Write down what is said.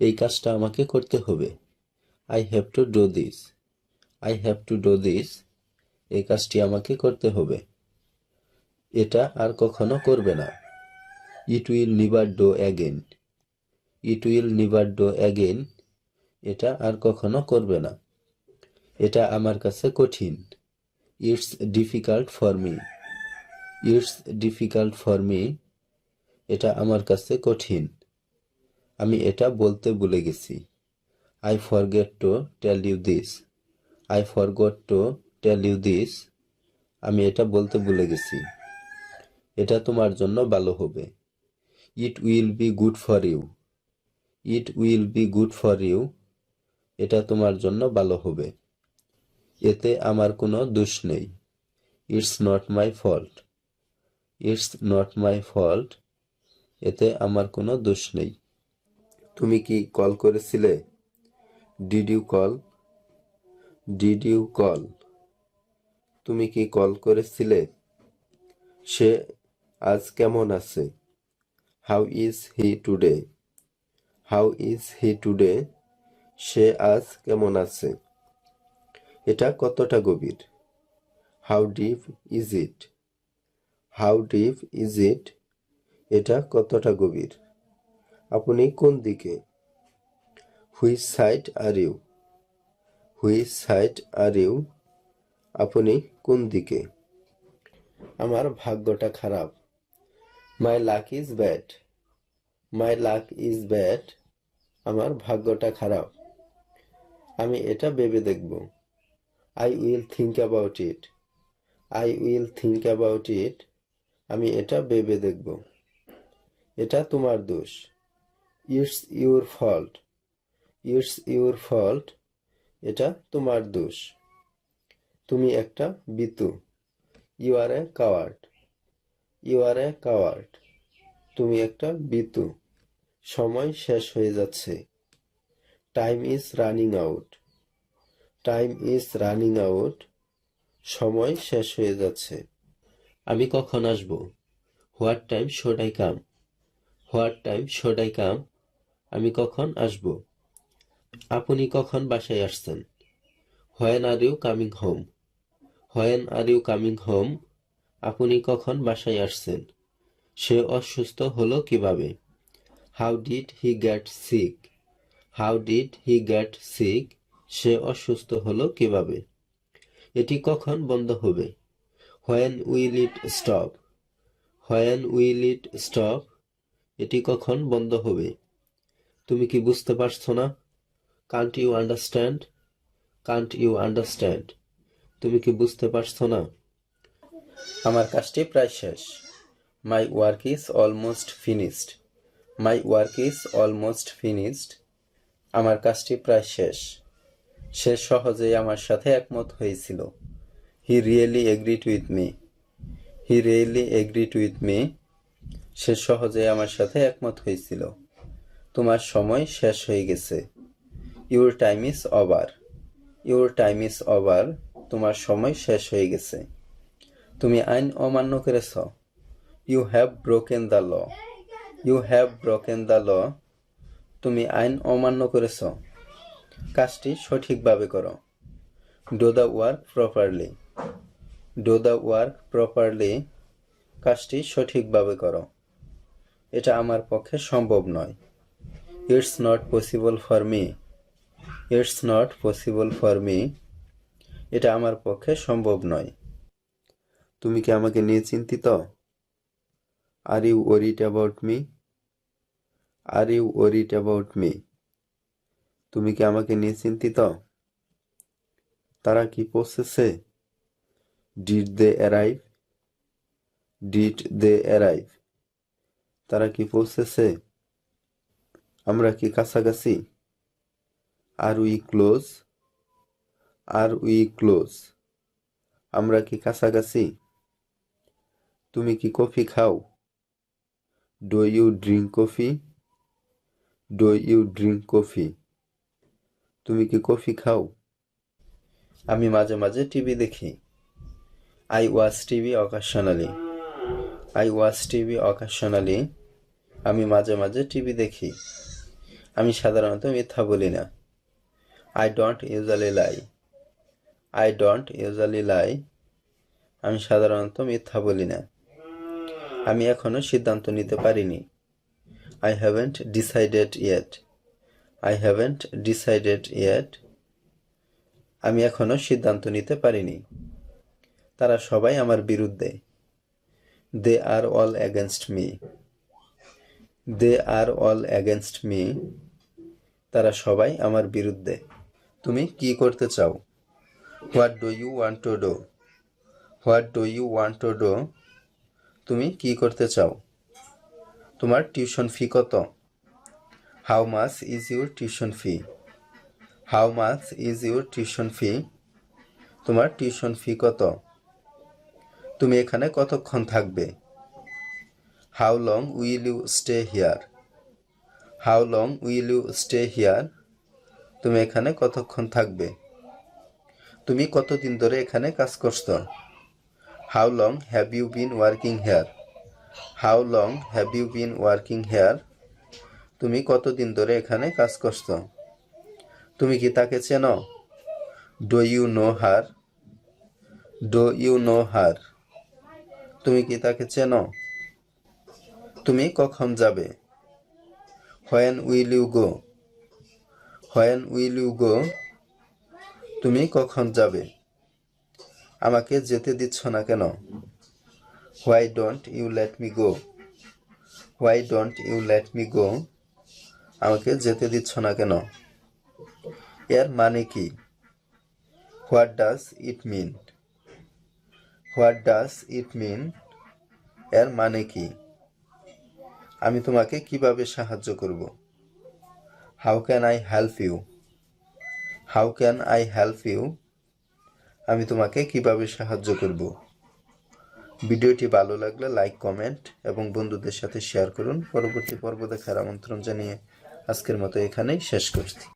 এই কাজটা আমাকে করতে হবে। I have to do this I have to do this এই কাজটি আমাকে করতে হবে। এটা আর কখনো করবে না। It will never do again it will never do again এটা আর কখনো করবে না। এটা আমার কাছে কঠিন। It's difficult for me it's difficult for me এটা আমার কাছে কঠিন। আমি এটা বলতে ভুলে গেছি। I forget to tell you this I forgot to tell you this আমি এটা বলতে ভুলে গেছি। এটা তোমার জন্য ভালো হবে। It will be good for you it will be good for you এটা তোমার জন্য ভালো হবে। এতে আমার কোনো দোষ নেই। It's not my fault it's not my fault এতে আমার কোনো দোষ নেই। তুমি কি কল করেছিলে? Did you call did you call তুমি কি কল করেছিলে? সে আজ কেমন আছে? How is he today how is he today সে আজ কেমন আছে? এটা কতটা গভীর? How deep is it how deep is it এটা কতটা গভীর? আপনি কোন দিকে? Which side are you? Which side are you? আপনি কোন দিকে? আমার ভাগ্যটা খারাপ। My luck is bad my luck is bad আমার ভাগ্যটা খারাপ। আমি এটা ভেবে দেখব। I will think about it I will think about it আমি এটা ভেবে দেখব। এটা তোমার দোষ। It's your fault. It's your fault, এটা তোমার দোষ। তুমি একটা Bitu. You are a coward. You are a coward. তুমি একটা বিতু। সময় শেষ হয়ে যাচ্ছে। Time is running out. Time is running out. সময় শেষ হয়ে যাচ্ছে। আমি কখন আসব? What time should I come? What time should I come? আমি কখন আসব? আপনি কখন বাসায় আসছেন? When, are you coming home? When, are you coming home? আপনি কখন বাসায় আসছেন? সে অসুস্থ হলো কীভাবে? How did he get sick? How did he get sick? সে অসুস্থ হলো কীভাবে? এটি কখন বন্ধ হবে? When, will it stop? When, will it stop? এটি কখন বন্ধ হবে? তুমি কি বুঝতে পারছ না? Can't you understand can't you understand তুমি কি বুঝতে পারছ না? আমার কাজটি প্রায় শেষ। My work is almost finished my work is almost finished আমার কাজটি প্রায় শেষ। সে সহজেই আমার সাথে একমত হয়েছিল। He really agreed with me he really agreed with me সে সহজেই আমার সাথে একমত হয়েছিল। তোমার সময় শেষ হয়ে গেছে। Your time is over your time is over তোমার সময় শেষ হয়ে গেছে। তুমি আইন অমান্য করেছ। You have broken the law you have broken the law তুমি আইন অমান্য করেছ। কাজটি সঠিকভাবে করো। Do the work properly do the work properly কাজটি সঠিকভাবে করো। এটা আমার পক্ষে সম্ভব নয়। It's not possible for me it's not possible for me এটা আমার পক্ষে সম্ভব নয়। তুমি কি আমাকে নিয়ে চিন্তিত? Are you worried about me are you worried about me তুমি কি আমাকে নিয়ে চিন্তিত? তারা কি পৌঁছেছে? Did they arrive did they arrive তারা কি পৌঁছেছে? আমরা কি কাছাকাছি? Are we close are we close আমরা কি কাছাকাছি? তুমি কি কফি খাও? Do you drink coffee do you drink coffee তুমি কি কফি খাও? আমি মাঝে মাঝে টিভি দেখি। I watch TV occasionally I watch TV occasionally আমি মাঝে মাঝে টিভি দেখি। আমি সাধারণত মিথ্যা বলি না। I don't usually lie I don't usually lie আমি সাধারণত মিথ্যা বলি না। আমি এখনও সিদ্ধান্ত নিতে পারিনি। I haven't decided yet I haven't decided yet আমি এখনও সিদ্ধান্ত নিতে পারিনি। তারা সবাই আমার বিরুদ্ধে। They are all against me they are all against me তারা সবাই আমার বিরুদ্ধে। তুমি কি করতে চাও? What do you want to do what do you want to do তুমি কি করতে চাও? তোমার টিউশন ফি কত? How much is your tuition fee? How much is your tuition fee? তোমার টিউশন ফি কত? তুমি এখানে কতক্ষণ থাকবে? How long will you stay here how long will you stay here তুমি এখানে কতক্ষণ থাকবে? তুমি কতদিন ধরে এখানে কাজ করছ? How long have you been working here how long have you been working here তুমি কতদিন ধরে এখানে কাজ করছ? তুমি কি তাকে চেনো? Do you know her do you know her তুমি কি তাকে চেনো? তুমি কখন যাবে? When will you go when will you go তুমি কখন যাবে? আমাকে যেতে দিচ্ছ না কেন? Why don't you let me go why don't you let me go আমাকে যেতে দিচ্ছ না কেন? এর মানে কি? What does it mean what does it mean এর মানে কি? আমি তোমাকে কীভাবে সাহায্য করব? How can I help you how can I help you আমি তোমাকে কীভাবে সাহায্য করব? ভিডিওটি ভালো লাগলে লাইক, কমেন্ট এবং বন্ধুদের সাথে শেয়ার করুন। পরবর্তী পর্ব দেখার আমন্ত্রণ জানিয়ে আজকের মতো এখানেই শেষ করছি।